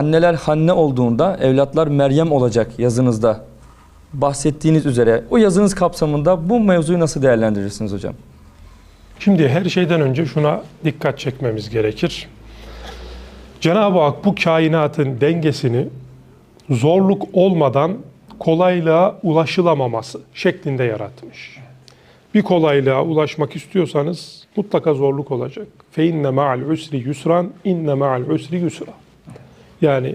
Anneler Hanne olduğunda evlatlar Meryem olacak yazınızda bahsettiğiniz üzere o yazınız kapsamında bu mevzuyu nasıl değerlendirirsiniz hocam? Şimdi her şeyden önce şuna dikkat çekmemiz gerekir. Cenab-ı Hak bu kainatın dengesini zorluk olmadan kolaylığa ulaşılamaması şeklinde yaratmış. Bir kolaylığa ulaşmak istiyorsanız mutlaka zorluk olacak. Fe inne ma'al usri yusran, inne ma'al usri yusra. Yani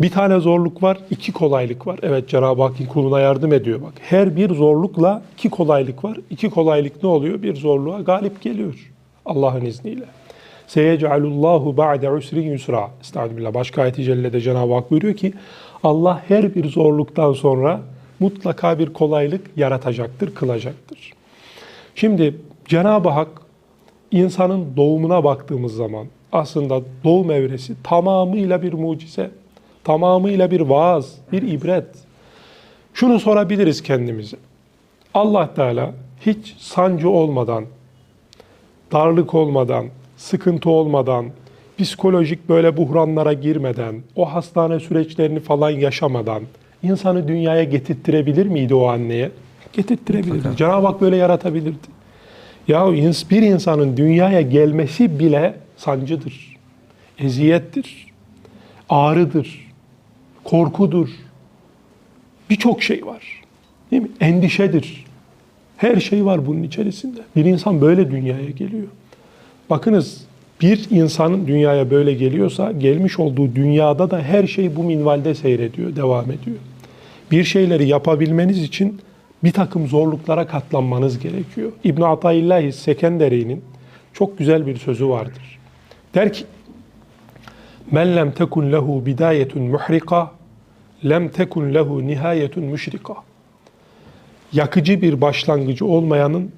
bir tane zorluk var, iki kolaylık var. Evet Cenab-ı Hak kuluna yardım ediyor bak. Her bir zorlukla iki kolaylık var. İki kolaylık ne oluyor? Bir zorluğa galip geliyor Allah'ın izniyle. Seyecalullahu ba'de usrin yusra. Estağfirullah. Başka ayet-i cellede Cenab-ı Hak buyuruyor ki Allah her bir zorluktan sonra mutlaka bir kolaylık yaratacaktır, kılacaktır. Şimdi Cenab-ı Hak insanın doğumuna baktığımız zaman aslında doğum evresi tamamıyla bir mucize, tamamıyla bir vaaz, bir ibret. Şunu sorabiliriz kendimize. Allah Teala hiç sancı olmadan, darlık olmadan, sıkıntı olmadan, psikolojik böyle buhranlara girmeden, o hastane süreçlerini falan yaşamadan insanı dünyaya getirttirebilir miydi o anneye? Getirttirebilirdi. Cenab-ı Hak böyle yaratabilirdi. Ya bir insanın dünyaya gelmesi bile sancıdır, eziyettir, ağrıdır, korkudur. Birçok şey var. Değil mi? Endişedir. Her şey var bunun içerisinde. Bir insan böyle dünyaya geliyor. Bakınız bir insanın dünyaya böyle geliyorsa gelmiş olduğu dünyada da her şey bu minvalde seyrediyor, devam ediyor. Bir şeyleri yapabilmeniz için bir takım zorluklara katlanmanız gerekiyor. İbn Ataillah Sekenderi'nin çok güzel bir sözü vardır. Der ki: "Men lem tekun lehu bidayetun muhrika, lem tekun lehu nihayetun müşrika." Yakıcı bir başlangıcı olmayanın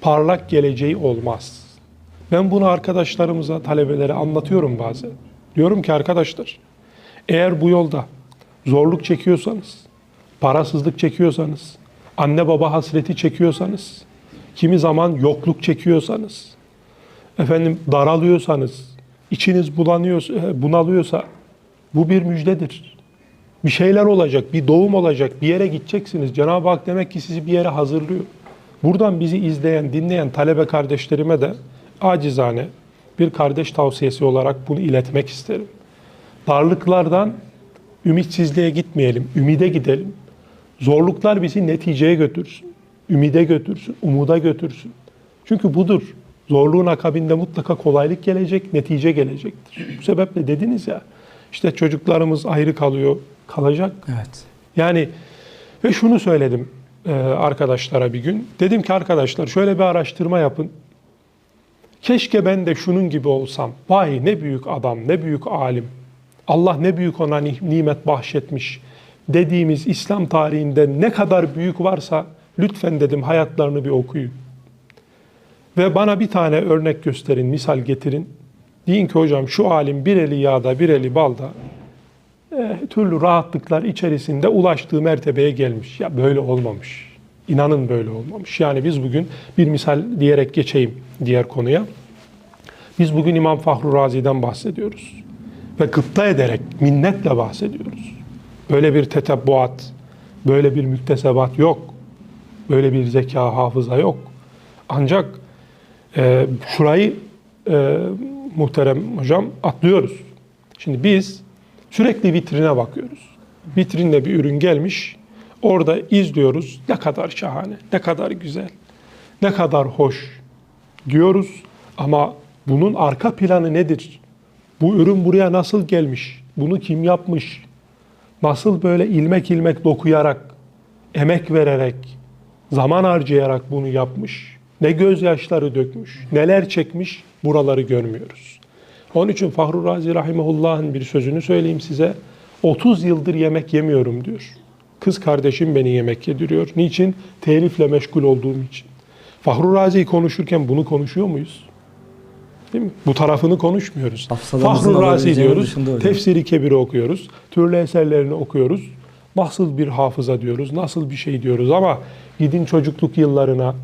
parlak geleceği olmaz. Ben bunu arkadaşlarımıza, talebelere anlatıyorum bazen. Diyorum ki arkadaşlar, eğer bu yolda zorluk çekiyorsanız, parasızlık çekiyorsanız, anne baba hasreti çekiyorsanız, kimi zaman yokluk çekiyorsanız, efendim daralıyorsanız, içiniz bulanıyor, e, bunalıyorsa bu bir müjdedir. Bir şeyler olacak, bir doğum olacak, bir yere gideceksiniz. Cenab-ı Hak demek ki sizi bir yere hazırlıyor. Buradan bizi izleyen, dinleyen talebe kardeşlerime de acizane bir kardeş tavsiyesi olarak bunu iletmek isterim. Darlıklardan ümitsizliğe gitmeyelim, ümide gidelim. Zorluklar bizi neticeye götürsün, ümide götürsün, umuda götürsün. Çünkü budur. Zorluğun akabinde mutlaka kolaylık gelecek, netice gelecektir. Bu sebeple dediniz ya, işte çocuklarımız ayrı kalıyor, kalacak. Evet. Yani ve şunu söyledim e, arkadaşlara bir gün. Dedim ki arkadaşlar şöyle bir araştırma yapın. Keşke ben de şunun gibi olsam. Vay ne büyük adam, ne büyük alim. Allah ne büyük ona ni- nimet bahşetmiş. Dediğimiz İslam tarihinde ne kadar büyük varsa lütfen dedim hayatlarını bir okuyun. Ve bana bir tane örnek gösterin, misal getirin. Deyin ki hocam şu alim bir eli yağda bir eli balda e, türlü rahatlıklar içerisinde ulaştığı mertebeye gelmiş. Ya böyle olmamış. İnanın böyle olmamış. Yani biz bugün bir misal diyerek geçeyim diğer konuya. Biz bugün İmam Fahru Razi'den bahsediyoruz. Ve gıpta ederek, minnetle bahsediyoruz. Böyle bir tetebbuat, böyle bir müktesebat yok. Böyle bir zeka, hafıza yok. Ancak e, şurayı e, muhterem hocam atlıyoruz. Şimdi biz sürekli vitrine bakıyoruz. Vitrinde bir ürün gelmiş. Orada izliyoruz. Ne kadar şahane, ne kadar güzel, ne kadar hoş diyoruz. Ama bunun arka planı nedir? Bu ürün buraya nasıl gelmiş? Bunu kim yapmış? Nasıl böyle ilmek ilmek dokuyarak, emek vererek, zaman harcayarak bunu yapmış? Ne gözyaşları dökmüş, neler çekmiş buraları görmüyoruz. Onun için Fahru Razi Rahimahullah'ın bir sözünü söyleyeyim size. 30 yıldır yemek yemiyorum diyor. Kız kardeşim beni yemek yediriyor. Niçin? Telifle meşgul olduğum için. Fahru Razi'yi konuşurken bunu konuşuyor muyuz? Değil mi? Bu tarafını konuşmuyoruz. Fahru Razi diyoruz, tefsiri kebiri okuyoruz, türlü eserlerini okuyoruz. Nasıl bir hafıza diyoruz, nasıl bir şey diyoruz ama gidin çocukluk yıllarına,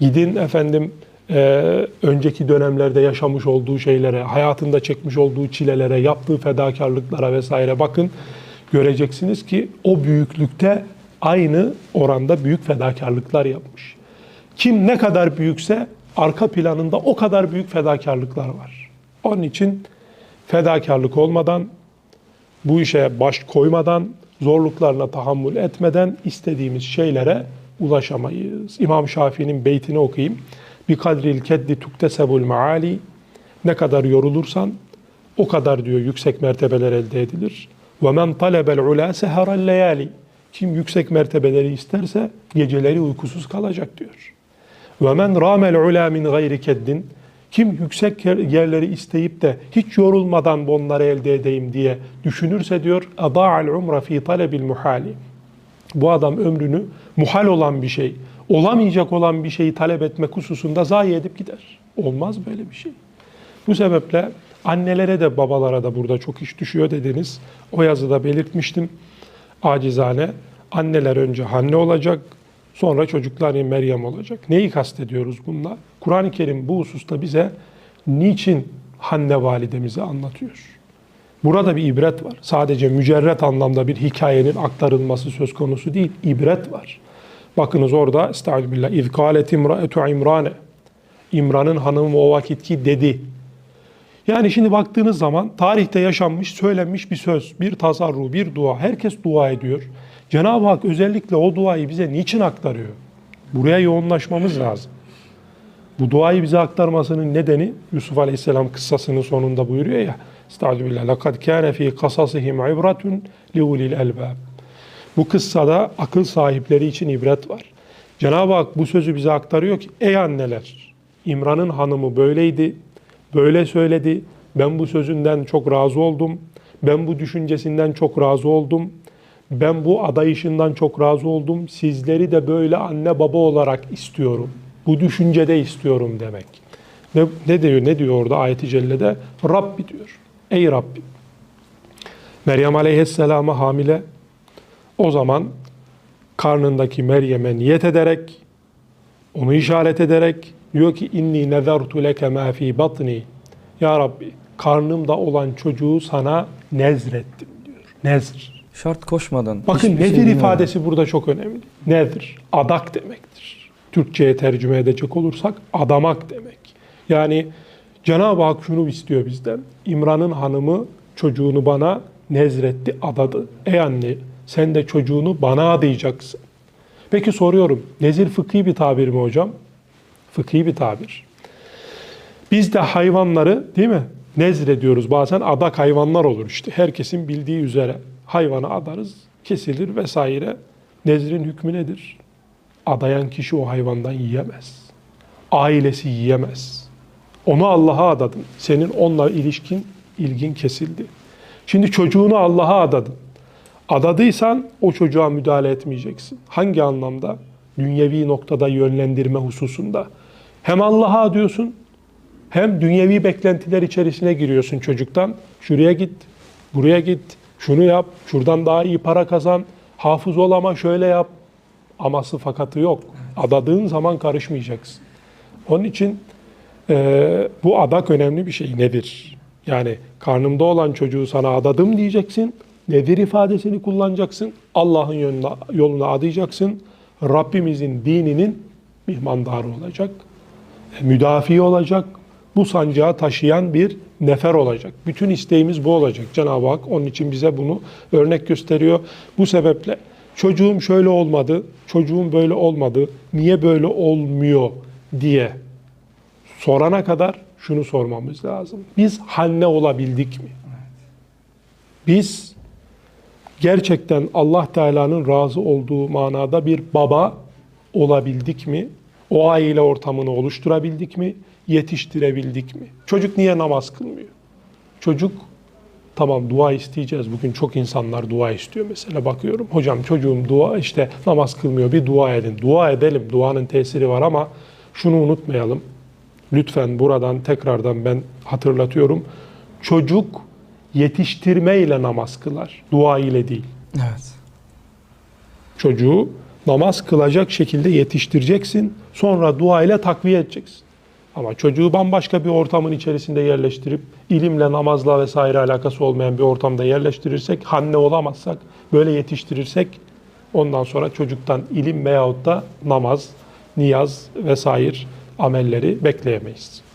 gidin efendim e, önceki dönemlerde yaşamış olduğu şeylere, hayatında çekmiş olduğu çilelere, yaptığı fedakarlıklara vesaire bakın göreceksiniz ki o büyüklükte aynı oranda büyük fedakarlıklar yapmış. Kim ne kadar büyükse arka planında o kadar büyük fedakarlıklar var. Onun için fedakarlık olmadan, bu işe baş koymadan, zorluklarına tahammül etmeden istediğimiz şeylere ulaşamayız. İmam Şafii'nin beytini okuyayım. Bir kadril keddi tuktesebul maali. Ne kadar yorulursan o kadar diyor yüksek mertebeler elde edilir. Ve men talebel ula seherel leyali. Kim yüksek mertebeleri isterse geceleri uykusuz kalacak diyor. Ve men ramel ula min gayri keddin. Kim yüksek yer- yerleri isteyip de hiç yorulmadan onları elde edeyim diye düşünürse diyor ada'al umra fi talebil muhali. Bu adam ömrünü muhal olan bir şey, olamayacak olan bir şeyi talep etmek hususunda zayi edip gider. Olmaz böyle bir şey. Bu sebeple annelere de babalara da burada çok iş düşüyor dediniz. O yazıda belirtmiştim. Acizane anneler önce Hanne olacak, sonra çocuklar Meryem olacak. Neyi kastediyoruz bununla? Kur'an-ı Kerim bu hususta bize niçin Hanne validemizi anlatıyor? Burada bir ibret var. Sadece mücerret anlamda bir hikayenin aktarılması söz konusu değil. İbret var. Bakınız orada Estaizu billah. İz kâlet imra'etu imrane. İmran'ın hanımı o vakitki dedi. Yani şimdi baktığınız zaman tarihte yaşanmış, söylenmiş bir söz, bir tasarru, bir dua. Herkes dua ediyor. Cenab-ı Hak özellikle o duayı bize niçin aktarıyor? Buraya yoğunlaşmamız lazım. Bu duayı bize aktarmasının nedeni Yusuf Aleyhisselam kıssasının sonunda buyuruyor ya. Estağfirullah. Lekad kâne fî kasasihim ibratun li ulil elbâb. Bu kıssada akıl sahipleri için ibret var. Cenab-ı Hak bu sözü bize aktarıyor ki ey anneler İmran'ın hanımı böyleydi, böyle söyledi. Ben bu sözünden çok razı oldum. Ben bu düşüncesinden çok razı oldum. Ben bu adayışından çok razı oldum. Sizleri de böyle anne baba olarak istiyorum. Bu düşüncede istiyorum demek. Ne, ne diyor? Ne diyor orada ayeti cellede? Rabbi diyor. Ey Rabbi. Meryem Aleyhisselam'a hamile. O zaman karnındaki Meryem'e niyet ederek, onu işaret ederek diyor ki inni nezertu leke ma fi batni. Ya Rabbi karnımda olan çocuğu sana nezrettim diyor. Nezr. Şart koşmadan. Bakın şey nedir bilmeden. ifadesi burada çok önemli. Nedir? Adak demektir. Türkçe'ye tercüme edecek olursak adamak demek. Yani Cenab-ı Hak şunu istiyor bizden. İmran'ın hanımı çocuğunu bana nezretti, adadı. Ey anne sen de çocuğunu bana adayacaksın. Peki soruyorum. Nezir fıkhi bir tabir mi hocam? Fıkhi bir tabir. Biz de hayvanları değil mi? Nezrediyoruz. Bazen adak hayvanlar olur işte. Herkesin bildiği üzere hayvanı adarız, kesilir vesaire. Nezrin hükmü nedir? Adayan kişi o hayvandan yiyemez. Ailesi yiyemez. Onu Allah'a adadın. Senin onunla ilişkin, ilgin kesildi. Şimdi çocuğunu Allah'a adadın. Adadıysan o çocuğa müdahale etmeyeceksin. Hangi anlamda? Dünyevi noktada yönlendirme hususunda. Hem Allah'a adıyorsun hem dünyevi beklentiler içerisine giriyorsun çocuktan. Şuraya git, buraya git, şunu yap, şuradan daha iyi para kazan, hafız ol ama şöyle yap. Aması fakatı yok. Adadığın zaman karışmayacaksın. Onun için eee, bu adak önemli bir şey. Nedir? Yani karnımda olan çocuğu sana adadım diyeceksin. Nedir ifadesini kullanacaksın. Allah'ın yoluna, yoluna adayacaksın. Rabbimizin dininin mihmandarı olacak müdafi olacak, bu sancağı taşıyan bir nefer olacak. Bütün isteğimiz bu olacak. Cenab-ı Hak onun için bize bunu örnek gösteriyor. Bu sebeple çocuğum şöyle olmadı, çocuğum böyle olmadı, niye böyle olmuyor diye sorana kadar şunu sormamız lazım. Biz hanne olabildik mi? Biz gerçekten Allah Teala'nın razı olduğu manada bir baba olabildik mi? O aile ortamını oluşturabildik mi? Yetiştirebildik mi? Çocuk niye namaz kılmıyor? Çocuk tamam dua isteyeceğiz. Bugün çok insanlar dua istiyor mesela bakıyorum. Hocam çocuğum dua işte namaz kılmıyor bir dua edin. Dua edelim. Duanın tesiri var ama şunu unutmayalım. Lütfen buradan tekrardan ben hatırlatıyorum. Çocuk yetiştirmeyle namaz kılar. Dua ile değil. Evet. Çocuğu namaz kılacak şekilde yetiştireceksin. Sonra dua ile takviye edeceksin. Ama çocuğu bambaşka bir ortamın içerisinde yerleştirip ilimle, namazla vesaire alakası olmayan bir ortamda yerleştirirsek, hanne olamazsak, böyle yetiştirirsek ondan sonra çocuktan ilim veyahut da namaz, niyaz vesaire amelleri bekleyemeyiz.